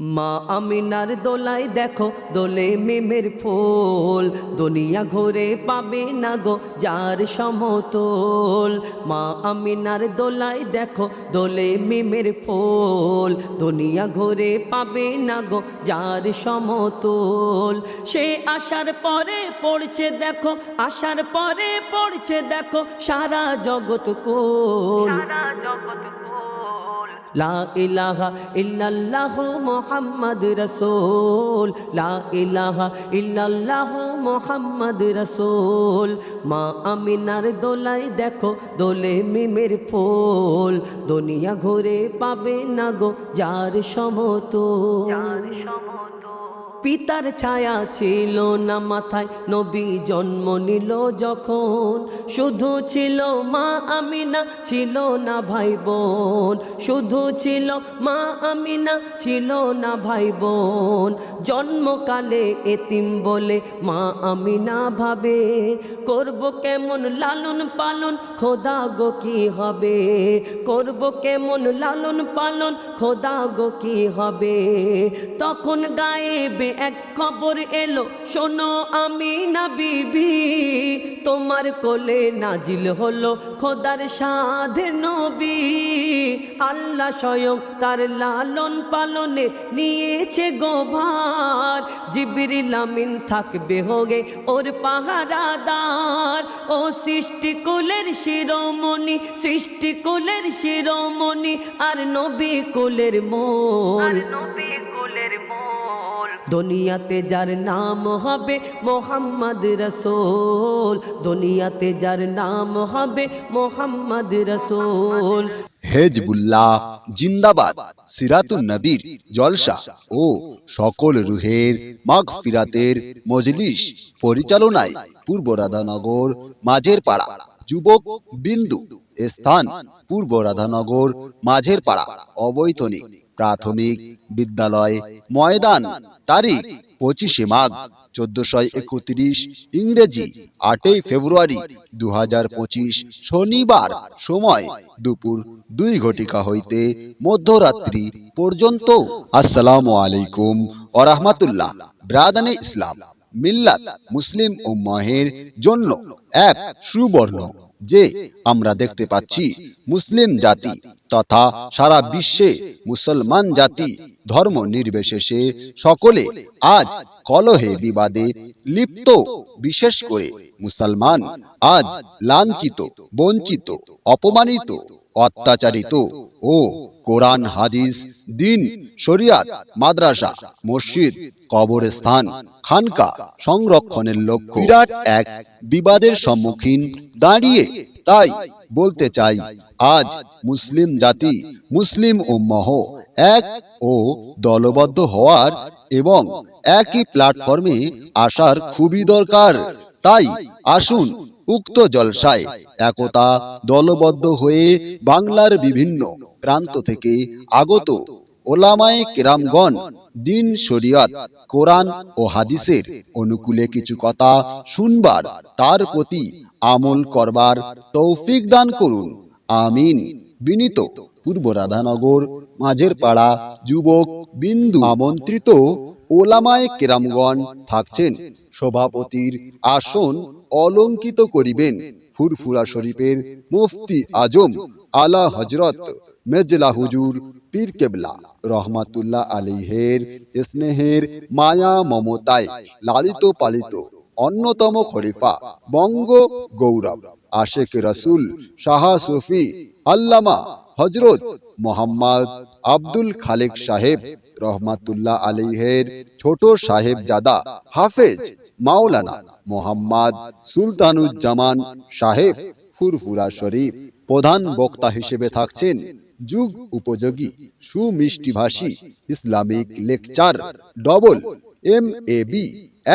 মা আমিনার দোলাই দেখো, দোলে মেমের ফুল। দুনিয়া ঘুরে পাবে না গো যার সমতল। মা আমিনার দোলাই দেখো, দোলে মেমের ফুল। দুনিয়া ঘুরে পাবে না গো যার সমতল। সে আসার পরে পড়ছে দেখো আসার পরে পড়ছে দেখো সারা জগৎ কোল। সারা জগৎ লা ইলাহা ইল্লাল্লাহ মুহাম্মদ রাসূল। লা ইলাহা ইল্লাল্লাহ মুহাম্মদ রাসূল। মা আমিনার দোলাই দেখো দোলে মিমের ফুল। দুনিয়া ঘুরে পাবে না গো যার সমতল। যার সমতল। পিতার ছায়া ছিল না মাথায়, নবী জন্ম নিল যখন। শুধু ছিল মা আমিনা, ছিল না ভাই বোন। শুধু ছিল মা আমিনা, ছিল না ভাই বোন। জন্মকালে এতিম বলে মা আমিনা ভাবে। করব কেমন লালন পালন, খোদা গো কি হবে? করব কেমন লালন পালন, খোদা গো কি হবে? তখন গায়েবে এক খবর এলো, শোনো আমি না বিবি, তোমার কোলে নাজিল হলো খোদার সাধে নবী। আল্লাহ স্বয়ং তার লালন পালনে নিয়েছে গোভার জিবিরিল আমিন থাকবে হোগে ওর পাহারাদার। ও সৃষ্টি কুলের শিরোমণি সৃষ্টি কুলের শিরোমণি আর নবী কুলের মোল নবী দুনিয়াতে যার নাম হবে মোহাম্মদ রসোল। দুনিয়াতে যার নাম হবে মোহাম্মদ রসোল। হেজবুল্লাহ, জিন্দাবাদ, সিরাতুন নবীর জলসা ও সকল রুহের মাঘ ফিরাতের মজলিস পরিচালনায় পূর্ব রাধানগর মাঝের পাড়া যুবক বিন্দু স্থান পূর্ব রাধানগর, মাঝের পাড়া, অবৈতনিক, প্রাথমিক বিদ্যালয়, ময়দান। তারিখ পঁচিশে মাঘ চোদ্দশো একত্রিশ, ইংরেজি, আটই ফেব্রুয়ারি দু পঁচিশ, শনিবার সময় দুপুর দুই ঘটিকা হইতে মধ্যরাত্রি পর্যন্ত। আসসালামু আলাইকুম ও রহমতুল্লাহ। ব্রাদানে ইসলাম। মিল্লাত মুসলিম উম্মাহের জন্য এক সুবর্ণ, যে আমরা দেখতে পাচ্ছি মুসলিম জাতি তথা সারা বিশ্বে মুসলমান জাতি ধর্ম নির্বিশেষে সকলে আজ কলহে বিবাদে লিপ্ত, বিশেষ করে মুসলমান, আজ লাঞ্ছিত, বঞ্চিত, অপমানিত অত্যাচারিত। ও কোরআন, হাদিস, দিন, শরিয়াত, মাদ্রাসা, মসজিদ, কবরস্থান, খানকা সংরক্ষণের লক্ষ্য। বিরাট এক বিবাদের সম্মুখীন দাঁড়িয়ে তাই বলতে চাই, আজ মুসলিম জাতি, মুসলিম উম্মহ এক ও দলবদ্ধ হওয়ার এবং একই প্ল্যাটফর্মে আসার খুবই দরকার। তাই আসুন উক্ত জলসায় একতা দলবদ্ধ হয়ে বাংলার বিভিন্ন প্রান্ত থেকে আগত ওলামায়ে কেরামগণ দিন শরিয়ত, কোরআন ও হাদিসের অনুকূলে কিছু কথা শুনবার, তার প্রতি আমল করবার তৌফিক দান করুন। আমিন। বিনীত পূর্ব রাধানগর মাঝের পাড়া যুবক বিন্দু আমন্ত্রিত ওলামায় কেরামগণ থাকছেন। সভাপতির আসন অলঙ্কিত করিবেন। ফুরফুরা শরীফের মুফতি আজম আলা হজরত মেজলা হুজুর পীর কেবলা। রহমাতুল্লাহ আলিহের স্নেহের মায়া মমতায় লালিত পালিত। অন্যতম খলিফা বঙ্গ গৌরব, আশেক রসুল শাহ সুফি, আল্লামা হজরত মোহাম্মদ আব্দুল খালেক সাহেব রহমাতুল্লাহ আলিহের ছোট সাহেব জাদা হাফেজ মাওলানা মোহাম্মদ সুলতানুজ্জামান সাহেব ফুরফুরা শরীফ প্রধান বক্তা হিসেবে থাকছেন যুগ উপযোগী, সুমিষ্টি ভাষী, Islamic lecture double M A B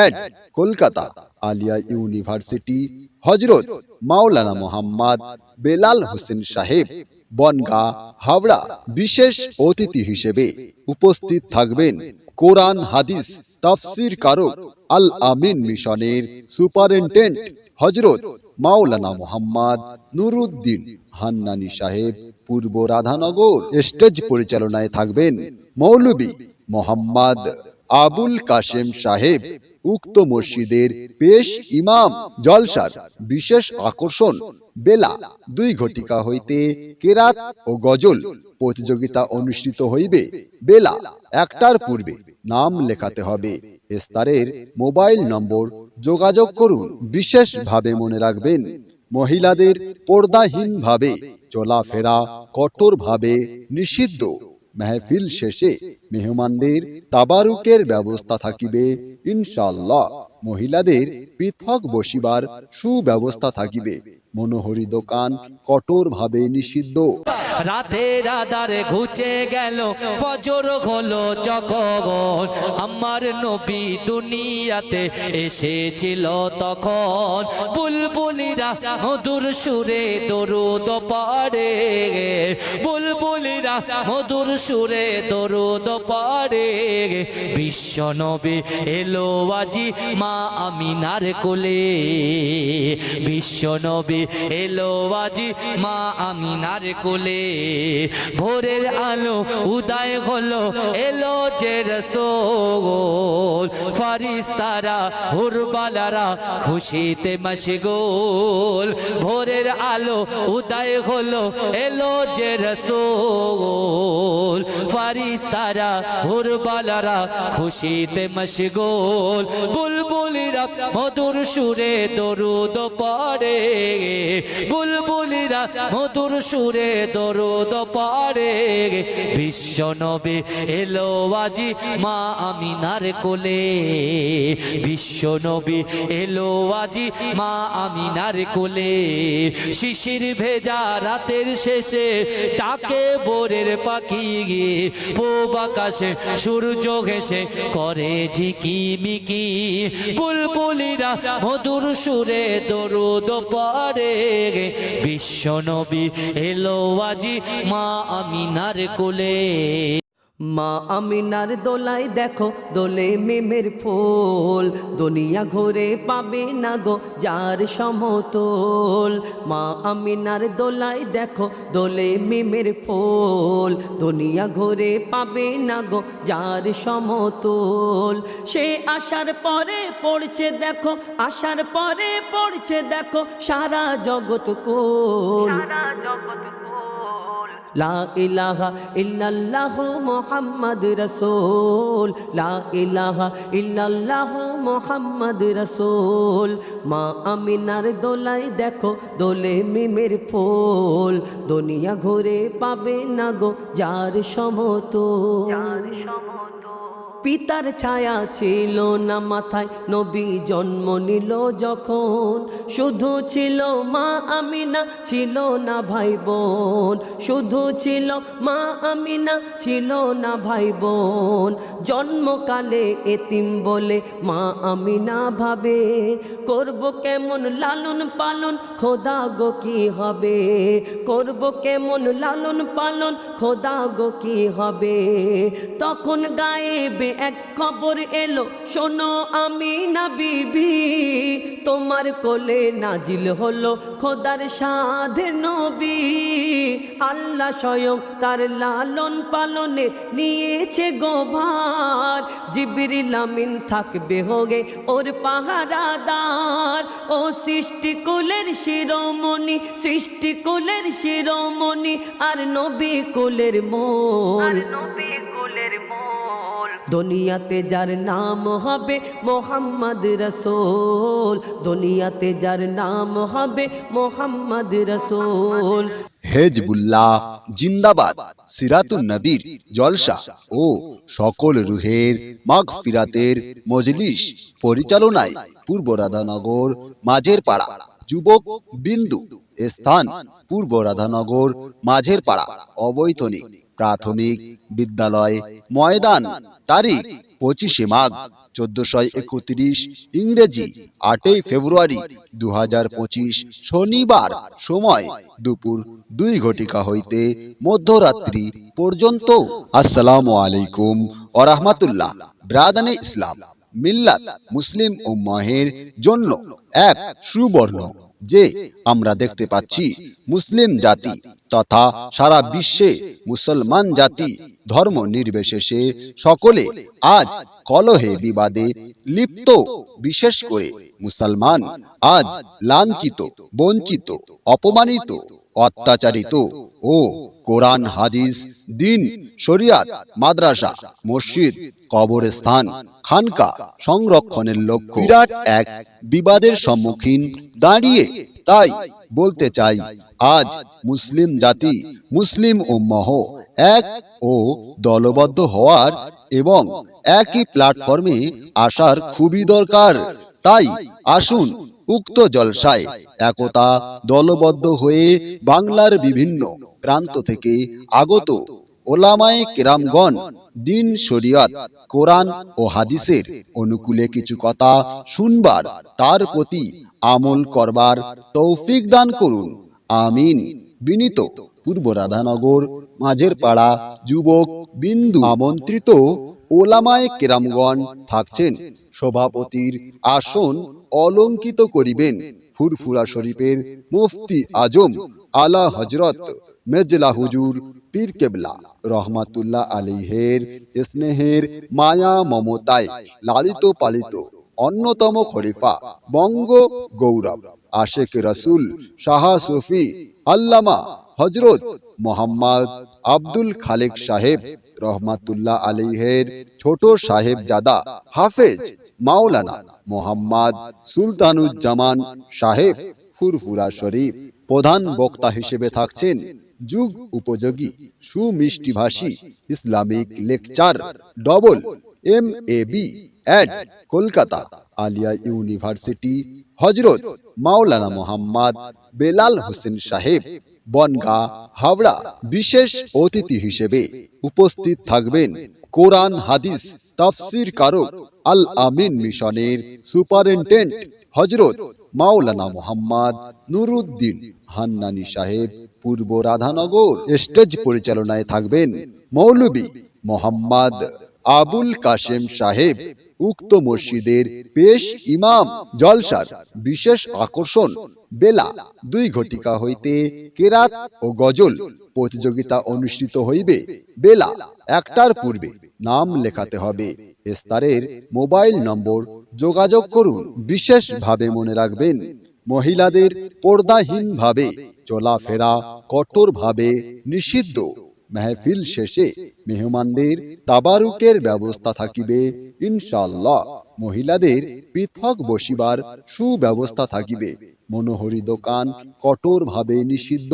Ed Kolkata, Aliah university, হজরত মাওলানা মোহাম্মদ বেলাল হোসেন সাহেব, বনগা, হাওড়া। বিশেষ অতিথি হিসেবে উপস্থিত থাকবেন কোরআন হাদিস তাফসির কারক আল আমিন মিশনের সুপারিনটেন্ডেন্ট হজরত মাওলানা মোহাম্মদ নুরুদ্দিন হান্নানি সাহেব। পূর্ব রাধানগর স্টেজ পরিচালনায় থাকবেন মৌলবী মোহাম্মদ আবুল কাশেম সাহেব। উক্ত মসজিদের পেশ ইমাম, জলসার বিশেষ আকর্ষণ, বেলা দুই ঘটিকা হইতে কেরাত ও গজল প্রতিযোগিতা অনুষ্ঠিত হইবে। বেলা একটার পূর্বে নাম লেখাতে হবে। ইস্তারের মোবাইল নম্বর যোগাযোগ করুন। বিশেষভাবে মনে রাখবেন মহিলাদের পর্দাহীনভাবে চলাফেরা কঠোরভাবে নিষিদ্ধ। মেহফিল শেষে মেহমানদের তাবারুকের ব্যবস্থা থাকিবে ইনশাল্লাহ মহিলাদের পৃথক বসিবার সুব্যবস্থা থাকিবে। মনোহরি দোকান কঠোরভাবে নিষিদ্ধ। রাতের আধারে ঘুচে গেল, ফজর হলো যখন। আমার নবী দুনিয়াতে এসেছিল তখন। বুলবুলিরা মধুর সুরে দরুদ পাড়ে। বুলবুলিরা মধুর সুরে দরুদ পাড়ে। বিশ্ব নবী এলো আজি মা আমিনার কোলে। বিশ্ব নবী এলো আজি মা আমিনার কোলে। ভোরের আলো উদয় হলো, এলো যে রসোল ফারিস্তারা, হুরবালারা খুশিতে মশগুল। ভোরের আলো উদয় হলো, এলো যে রসোল ফারিস্তারা, হুরবালারা খুশিতে মশগুল। বুলবুলিরা মধুর সুরে দরুদ পড়ে। বুলবুলিরা মধুর সুরে দরুদ পড়ে। বিশ্ব নবী এলো আজি মা আমিনার কোলে। বিশ্ব নবী এলো আজি মা আমিনার কোলে। শিশির ভেজা রাতের শেষে ডাকে বোরের পাখি গিয়ে পূব আকাশে সূর্য ঘেসে করে ঝিকি মিকি। বুলবুলিরা মধুর সুরে দরুদ গে। বিশ্ব নবী এলো আজি মা আমিনার কোলে। মা আমিনার দোলাই দেখো, দোলে মেমের ফুল। দুনিয়া ঘুরে পাবে না গো যার সমতল। মা আমিনার দোলাই দেখো, দোলে মেমের ফুল। দুনিয়া ঘুরে পাবে না গো যার সমতল। সে আসার পরে পড়ছে দেখো আসার পরে পড়ছে দেখো সারা জগৎ কোল। সারা জগৎ লা ইলাহা ইল্লাল্লাহ মুহাম্মদ রাসূল। লা ইলাহা ইল্লাল্লাহ মোহাম্মদ রসোল। মা আমিনার দোলাই দেখো দোলে মিমের ফুল। দুনিয়া ঘুরে পাবে না গো যার সমত যার সমতল। পিতার ছায়া ছিল না মাথায়। নবী জন্ম নিল যখন। শুধু ছিল মা আমিনা, ছিল না ভাই বোন শুধু ছিল মা আমিনা, ছিল না ভাই বোন জন্মকালে এতিম বলে মা আমিনা ভাবে। করব কেমন লালন পালন, খোদা গো কি হবে? করব কেমন লালন পালন, খোদা গো কি হবে? তখন গায়েবে এক খবর এলো, শোনো আমি না বিবি, তোমার কোলে নাজিল হলো খোদার সাধে নবী। আল্লাহ স্বয়ং তার লালন পালনে নিয়েছে গোভার। জিবিরিল আমিন থাকবে হোগে ওর পাহারাদার। ও সৃষ্টি কুলের শিরোমণি, সৃষ্টি কুলের শিরোমণি আর নবী কুলের মোল। নবী দুনিয়াতে যার নাম হবে মোহাম্মদ রসোল। দুনিয়াতে যার নাম হবে মোহাম্মদ রসোল। হেজবুল্লাহ, জিন্দাবাদ, সিরাতুন নবীর জলসা ও সকল রুহের মাঘ ফিরাতের মজলিস পরিচালনায় পূর্ব রাধানগর মাঝের পাড়া যুবক বিন্দু। স্থান, পূর্ব রাধানগর, মাঝের পাড়া, অবৈতনিক, প্রাথমিক, বিদ্যালয়, ময়দান তারিখ পঁচিশে মাঘ চোদ্দশো একত্রিশ, ইংরেজি, আটই ফেব্রুয়ারি দু শনিবার সময়, দুপুর দুই ঘটিকা হইতে মধ্যরাত্রি পর্যন্ত আসসালামু আলাইকুম ওরহমাতুল্লাহ। ব্রাদানে ইসলাম, মিল্লাত, মুসলিম উম্মাহের জন্য এক সুবর্ণ যে আমরা দেখতে পাচ্ছি মুসলিম জাতি তথা সারা বিশ্বে মুসলমান জাতি ধর্ম নির্বিশেষে সকলে আজ কলহে বিবাদে লিপ্ত। বিশেষ করে মুসলমান আজ লাঞ্ছিত, বঞ্চিত, অপমানিত। অত্যাচারিত। ও কোরআন, হাদিস, দিন, শরিয়াত, মাদ্রাসা, মসজিদ, কবরস্থান, খানকা সংরক্ষণের লক্ষ্য। বিরাট এক বিবাদের সম্মুখীন দাঁড়িয়ে তাই বলতে চাই, আজ মুসলিম জাতি, মুসলিম উম্মহ এক ও দলবদ্ধ হওয়ার এবং একই প্ল্যাটফর্মে আসার খুবই দরকার। তাই আসুন উক্ত জলসায় একতা দলবদ্ধ হয়ে বাংলার বিভিন্ন প্রান্ত থেকে আগত ওলামায় কেরামগণ দিন শরিয়ত, কোরআন ও হাদিসের অনুকূলে কিছু কথা শুনবার, তার প্রতি আমল করবার তৌফিক দান করুন। আমিন। বিনীত পূর্ব রাধানগর মাঝের পাড়া যুবক বিন্দু আমন্ত্রিত ওলামায় কেরামগণ থাকছেন। সভাপতির আসন অলঙ্কিত করিবেন। ফুরফুরা শরীফের মুফতি আজম আলা হজরত মেজলা হুজুর পীর কেবলা রহমাতুল্লাহ আলিহের স্নেহের মায়া মমতায় লালিত পালিত অন্যতম খলিফা বঙ্গ গৌরব। আশেক রসুল শাহ সুফি আল্লামা হজরত মোহাম্মদ আব্দুল খালেক সাহেব রহমাতুল্লাহ আলিহের ছোট সাহেব জাদা হাফেজ মাওলানা মোহাম্মদ সুলতানুজ্জামান সাহেব ফুরফুরা শরীফ প্রধান বক্তা হিসেবে থাকছেন যুগ উপযোগী সুমিষ্টিভাষী Islamic lecture double M A B at Kolkata Aliah university হজরত মাওলানা মোহাম্মদ বেলাল হোসেন সাহেব বনগা হাওড়া বিশেষ অতিথি হিসেবে উপস্থিত থাকবেন কোরআন হাদিস তাফসির কারক আল আমিন মিশনের সুপারিনটেন্ডেন্ট হজরত মাওলানা মোহাম্মদ নুরুদ্দিন হান্নানি সাহেব পূর্ব রাধানগর স্টেজ পরিচালনায় থাকবেন মৌলবী মোহাম্মদ আবুল কাশেম সাহেব উক্ত মসজিদের পেশ ইমাম জলসার বিশেষ আকর্ষণ বেলা দুই ঘটিকা হইতে কেরাত ও গজল প্রতিযোগিতা অনুষ্ঠিত হইবে বেলা একটার পূর্বে। নাম লেখাতে হবে। ইস্তারের মোবাইল নম্বর যোগাযোগ করুন। বিশেষভাবে মনে রাখবেন, মহিলাদের পর্দাহীন ভাবে চলাফেরা কঠোরভাবে নিষিদ্ধ। মেহফিল শেষে মেহমানদের তাবারুকের ব্যবস্থা থাকিবে ইনশাল্লাহ মহিলাদের পৃথক বসিবার সুব্যবস্থা থাকিবে। মনোহরি দোকান কঠোরভাবে নিষিদ্ধ।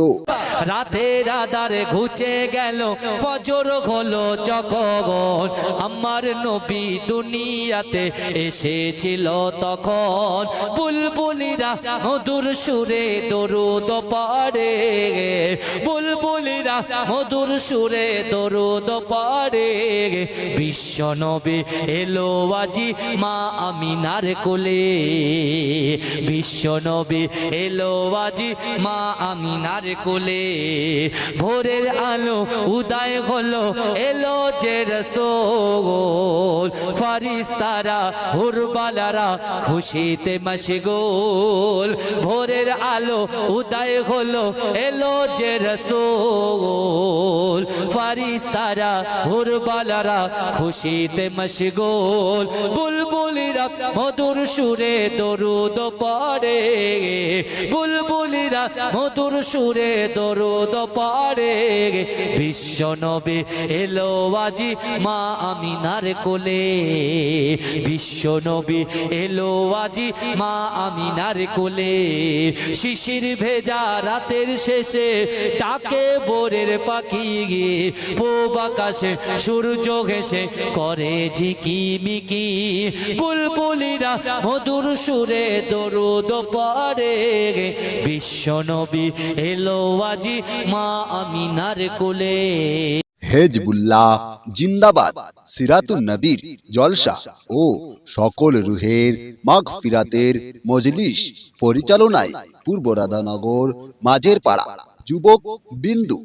রাতের আধারে ঘুচে গেল, ফজর হলো যখন। আমার নবী দুনিয়াতে এসেছিল তখন। বুলবুলিরা মধুর সুরে দরুদ পাড়ে। বুলবুলিরা মধুর সুরে দরুদ পাড়ে। বিশ্ব নবী এলো আজি মা আমিনার কোলে। বিশ্ব নবী এলো আজি মা আমিনার কোলে। ভোরের আলো উদয় হলো, এলো যে ফারিস্তারা, হুরবালারা খুশিতে মশগুল। ভোরের আলো উদয় হলো, এলো যে রসোল ফারিস্তারা, হুরবালারা খুশিতে মশগুল। বুলবুলিরা মধুর সুরে দরুদ পড়ে বুলবুলিরা মধুর সুরে দরুদ পড়ে বিশ্ব নবী এলো আজি মা আমিনার কোলে। বিশ্ব নবী এলো আজি মা আমিনার কোলে। শিশির ভেজা রাতের শেষে তাকে বোরের পাখি গিয়ে। পূব আকাশে সূর্য ঘেসে করে ঝিকি মিকি বুলবুলিরা মধুর সুরে দরুদ পড়ে বিশ্ব নবী এলো আজি মা আমিনার কোলে। হেজবুল্লাহ, জিন্দাবাদ, সিরাতুন নবীর জলসা ও সকল রুহের মাঘ ফিরাতের মজলিস পরিচালনায় পূর্ব রাধানগর মাঝের পাড়া যুবক বিন্দু।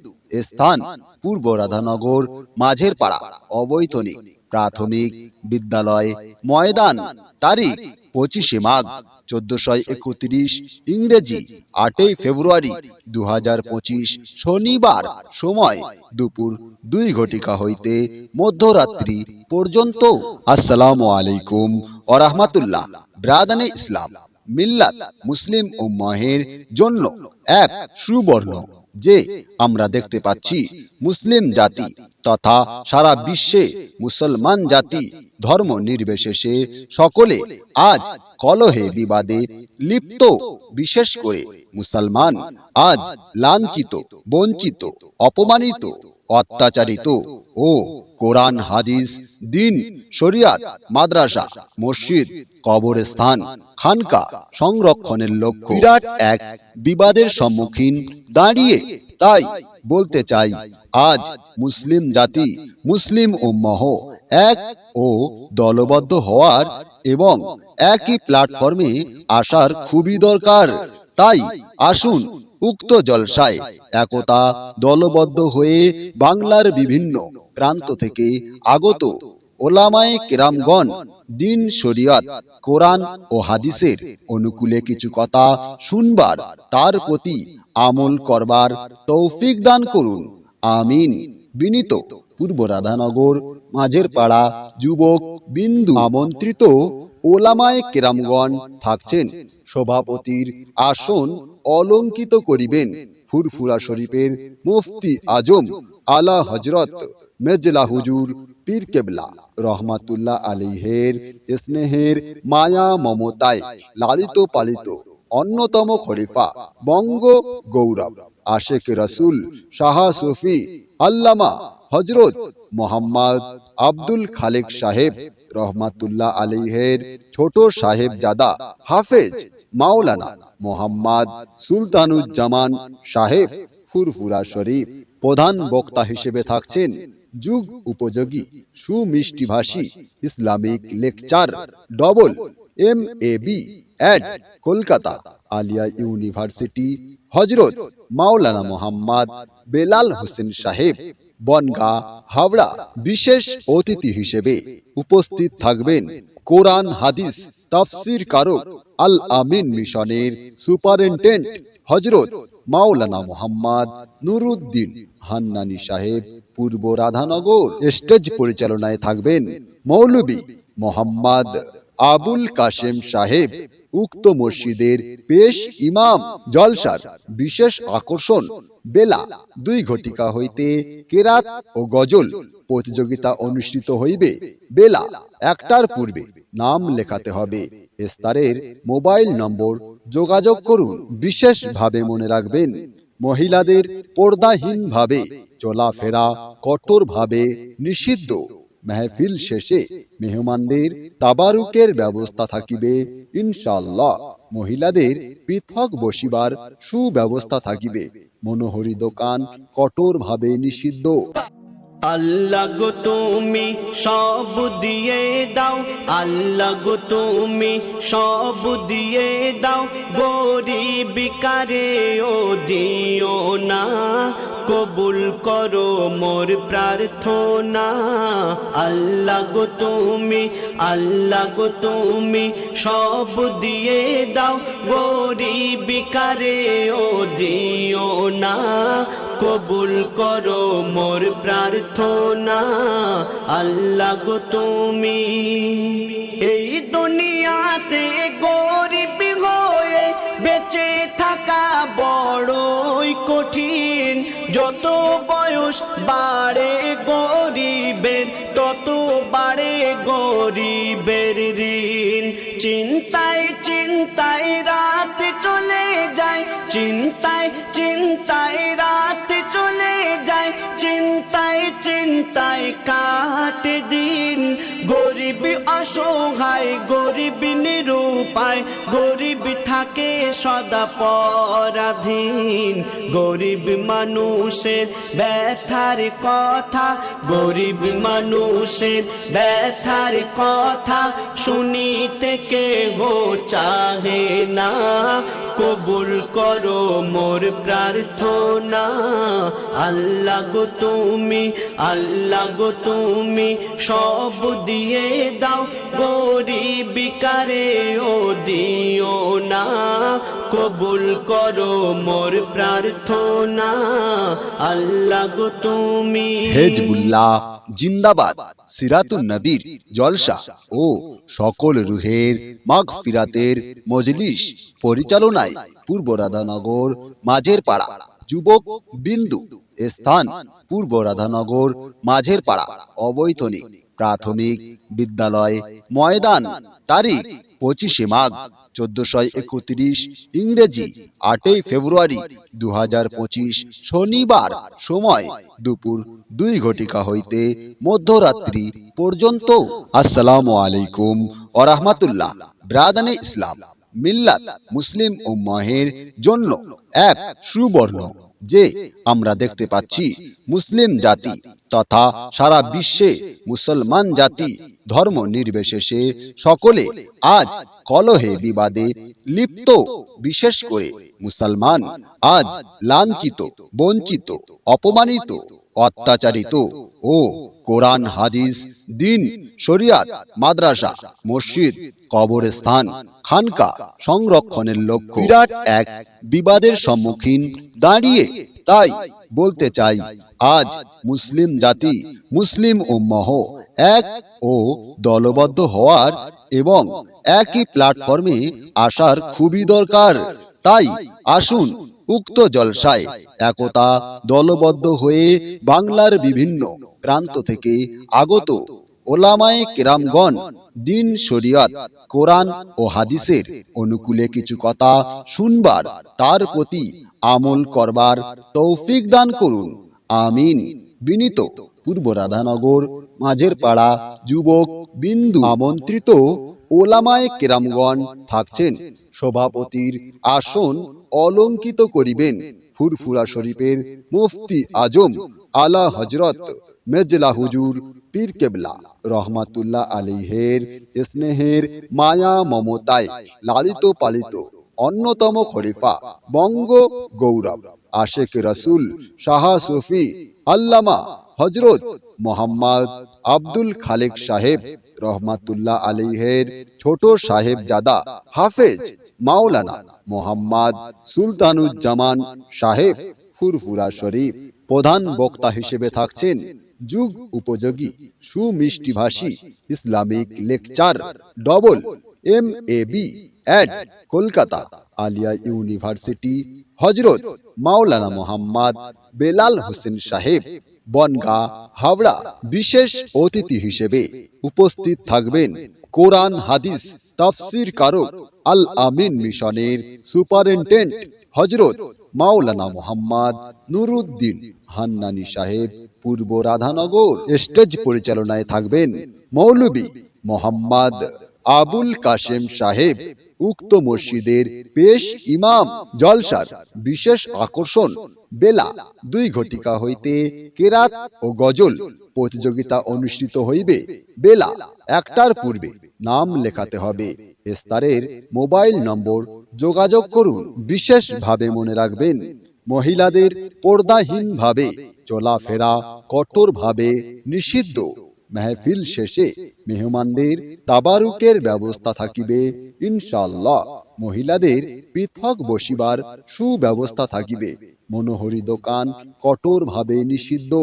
স্থান, পূর্ব রাধানগর, মাঝের পাড়া, অবৈতনিক, প্রাথমিক, বিদ্যালয়, ময়দান। তারিখ পঁচিশে মাঘ চোদ্দশো একত্রিশ ইংরেজি, আটই ফেব্রুয়ারি দু শনিবার সময়, দুপুর দুই ঘটিকা হইতে মধ্যরাত্রি পর্যন্ত। আসসালামু আলাইকুম ও রহমাতুল্লাহ ব্রাদানে ইসলাম, মিল্লাত মুসলিম উম্মাহের জন্য এক সুবর্ণ যে আমরা দেখতে পাচ্ছি মুসলিম জাতি তথা সারা বিশ্বে মুসলমান জাতি ধর্ম নির্বিশেষে সকলে আজ কলহে বিবাদে লিপ্ত, বিশেষ করে মুসলমান, আজ লাঞ্ছিত, বঞ্চিত, অপমানিত, অত্যাচারিত ও কোরআন, হাদিস, দিন, শরিয়াত, মাদ্রাসা, মসজিদ, কবরস্থান, খানকা, সংরক্ষণের লক্ষ্য। বিরাট এক বিবাদের সম্মুখীন দাঁড়িয়ে তাই বলতে চাই, আজ মুসলিম জাতি, মুসলিম উম্মহ এক ও দলবদ্ধ হওয়ার এবং একই প্ল্যাটফর্মে আসার খুবই দরকার। তাই আসুন উক্ত জলসায় একতা দলবদ্ধ হয়ে বাংলার বিভিন্ন প্রান্ত থেকে আগত ওলামায় কেরামগণ দিন শরিয়ত, কোরআন ও হাদিসের অনুকূলে কিছু কথা শুনবার, তার প্রতি আমল করবার তৌফিক দান করুন। আমিন। বিনীত পূর্ব রাধানগর মাঝের পাড়া যুবক বিন্দু আমন্ত্রিত ওলামায় কেরামগণ থাকছেন। সভাপতির আসন অলঙ্কিত করিবেন। ফুরফুরা শরীফের মুফতি আজম আলা হজরত মেজলা হুজুর পীর কেবলা রহমাতুল্লাহ আলিহের স্নেহের মায়া মমতায় লালিত পালিত অন্যতম খলিফা বঙ্গ গৌরব আশেক রসুল শাহ সুফি আল্লামা হজরত মোহাম্মদ আব্দুল খালেক সাহেব রহমাতুল্লাহ আলিহের ছোট সাহেব জাদা হাফেজ মাওলানা মোহাম্মদ সুলতানুজ্জামান সাহেব ফুরফুরা শরীফ প্রধান বক্তা হিসেবে থাকছেন যুগ উপযোগী সুমিষ্টিভাষী Islamic lecture double M A B at Kolkata Aliah university হজরত মাওলানা মোহাম্মদ বেলাল হোসেন সাহেব বনগা, হাওড়া বিশেষ অতিথি হিসেবে উপস্থিত থাকবেন কোরআন হাদিস তাফসির কারক আল আমিন মিশনের সুপারিনটেন্ডেন্ট হজরত মাওলানা মোহাম্মদ নুরুদ্দিন হান্নানি সাহেব পূর্ব রাধানগর স্টেজ পরিচালনায় থাকবেন মৌলবী মোহাম্মদ আবুল কাশেম সাহেব উক্ত মসজিদের পেশ ইমাম, জলসার বিশেষ আকর্ষণ, বেলা দুই ঘটিকা হইতে কেরাত ও গজল প্রতিযোগিতা অনুষ্ঠিত হইবে। বেলা একটার পূর্বে নাম লেখাতে হবে। ইস্তারের মোবাইল নম্বর যোগাযোগ করুন। বিশেষভাবে মনে রাখবেন, মহিলাদের পর্দাহীন ভাবে চলাফেরা কঠোরভাবে নিষিদ্ধ। মেহফিল শেষে মেহমানদের তাবারুকের ব্যবস্থা থাকিবে ইনশাল্লাহ মহিলাদের পৃথক বসিবার সুব্যবস্থা থাকিবে। মনোহরি দোকান কঠোরভাবে নিষিদ্ধ। আল্লাহ গো তুমি সব দিয়ে দাও, আল্লাহ গো তুমি সব দিয়ে দাও। গরিব কারে ও দিও না, কবুল করো মোর প্রার্থনা। আল্লাহ গো তুমি, আল্লাহ গো তুমি সব দিয়ে দাও। গরিব কারে ও দিও না কবুল করো মোর প্রার্থনা। আল্লাহ গো তুমি, এই দুনিয়াতে গরিব হয়ে বেঁচে থাকা বড়ই কঠিন। যত বয়স বাড়ে গরিবের, তত বাড়ে গরিবের ঋণ। চিন্তায় চিন্তায় রাত চলে যায়, চিন্তায় কাটে দিন। গরিব অসহায়, গরিব নিরু উপায় গরিব থাকে সদা পরাধীন। গরিব মানুষের ব্যথার কথা, গরিব মানুষের ব্যথার কথা শুনিতে কেহ চাহে না। কবুল করো মোর প্রার্থনা। আল্লাহ গো তুমি, আল্লাহ গো তুমি সব দিয়ে দাও। গরিব কারে ও দিও না। কবুল করো মোর প্রার্থনা। আল্লাহ গো তুমি। হেজবুল্লাহ। জিন্দাবাদ, সিরাতুন নবীর জলসা ও সকল রুহের মাঘ ফিরাতের মজলিস পরিচালনায় পূর্ব রাধানগর মাঝের পাড়া যুবক বিন্দু। স্থান, পূর্ব রাধানগর, মাঝের পাড়া, অবৈতনিক, প্রাথমিক বিদ্যালয়, ময়দান, তারিখ, পঁচিশে মাঘ চোদ্দশো একত্রিশ, ইংরেজি, আটই ফেব্রুয়ারি দু শনিবার, সময়, দুপুর দুই ঘটিকা হইতে মধ্যরাত্রি পর্যন্ত। আসসালামু আলাইকুম ও রহমাতুল্লাহ ব্রাদানে ইসলাম, মিল্লাত, মুসলিম উম্মাহের জন্য এক সুবর্ণ যে আমরা দেখতে পাচ্ছি মুসলিম জাতি তথা সারা বিশ্বে মুসলমান জাতি ধর্ম নির্বিশেষে সকলে আজ কলহে বিবাদে লিপ্ত। বিশেষ করে মুসলমান আজ লাঞ্ছিত, বঞ্চিত, অপমানিত। অত্যাচারিত। ও, কোরআন, হাদিস, দিন, শরিয়াত, মাদ্রাসা, মসজিদ, কবরস্থান, খানকা সংরক্ষণের লক্ষ্য। বিরাট এক বিবাদের সম্মুখীন দাঁড়িয়ে তাই বলতে চাই, আজ মুসলিম জাতি, মুসলিম উম্মাহ এক ও দলবদ্ধ হওয়ার এবং একই প্ল্যাটফর্মে আসার খুবই দরকার। তাই আসুন উক্ত জলসায় একতা দলবদ্ধ হয়ে বাংলার বিভিন্ন প্রান্ত থেকে আগত ওলামায়ে কেরামগণ দিন শরিয়াত, কোরআন ও হাদিসের অনুকূলে কিছু কথা শুনবার, তার প্রতি আমল করবার তৌফিক দান করুন। আমিন। বিনীত পূর্ব রাধানগর মাঝের পাড়া যুবক বিন্দু আমন্ত্রিত ওলামায় কেরামগণ থাকছেন। সভাপতির আসন অলঙ্কিত করিবেন। ফুরফুরা শরীফের মুফতি আজম আলা হজরত মেজলা হুজুর পীর কেবলা রহমাতুল্লাহ আলীহের স্নেহের মায়া মমতায় লালিত পালিত অন্যতম খলিফা বঙ্গ গৌরব আশেক রসুল শাহ সুফি আল্লামা হজরত মোহাম্মদ আব্দুল খালেক সাহেব রহমাতুল্লাহ আলীহের ছোট সাহেব জাদা হাফেজ মাওলানা মোহাম্মদ সুলতানুজ্জামান সাহেব ফুরফুরা শরীফ প্রধান বক্তা হিসেবে থাকছেন যুগ উপযোগী সুমিষ্টিভাষী Islamic lecture double M A B at Kolkata Aliah university হজরত মাওলানা মোহাম্মদ বেলাল হোসেন সাহেব বনগা হাওড়া বিশেষ অতিথি হিসেবে উপস্থিত থাকবেন কোরআন হাদিস তাফসির কারক আল আমিন মিশনের সুপারিনটেন্ডেন্ট হজরত মাওলানা মোহাম্মদ নুরুদ্দিন হান্নানি সাহেব পূর্ব রাধানগর স্টেজ পরিচালনায় থাকবেন মৌলবী মোহাম্মদ আবুল কাশেম সাহেব, উক্ত মসজিদের পেশ ইমাম, জলসার বিশেষ আকর্ষণ, বেলা দুই ঘটিকা হইতে কেরাত ও গজল প্রতিযোগিতা অনুষ্ঠিত হইবে। বেলা একটার পূর্বে নাম লেখাতে হবে। ইস্তারের মোবাইল নম্বর যোগাযোগ করুন। বিশেষভাবে মনে রাখবেন, মহিলাদের পর্দাহীন ভাবে চলাফেরা কঠোরভাবে নিষিদ্ধ। মেহফিল শেষে মেহমানদের তাবারুকের ব্যবস্থা থাকিবে ইনশাল্লাহ মহিলাদের পৃথক বসিবার সুব্যবস্থা থাকিবে। মনোহরি দোকান কঠোরভাবে নিষিদ্ধ।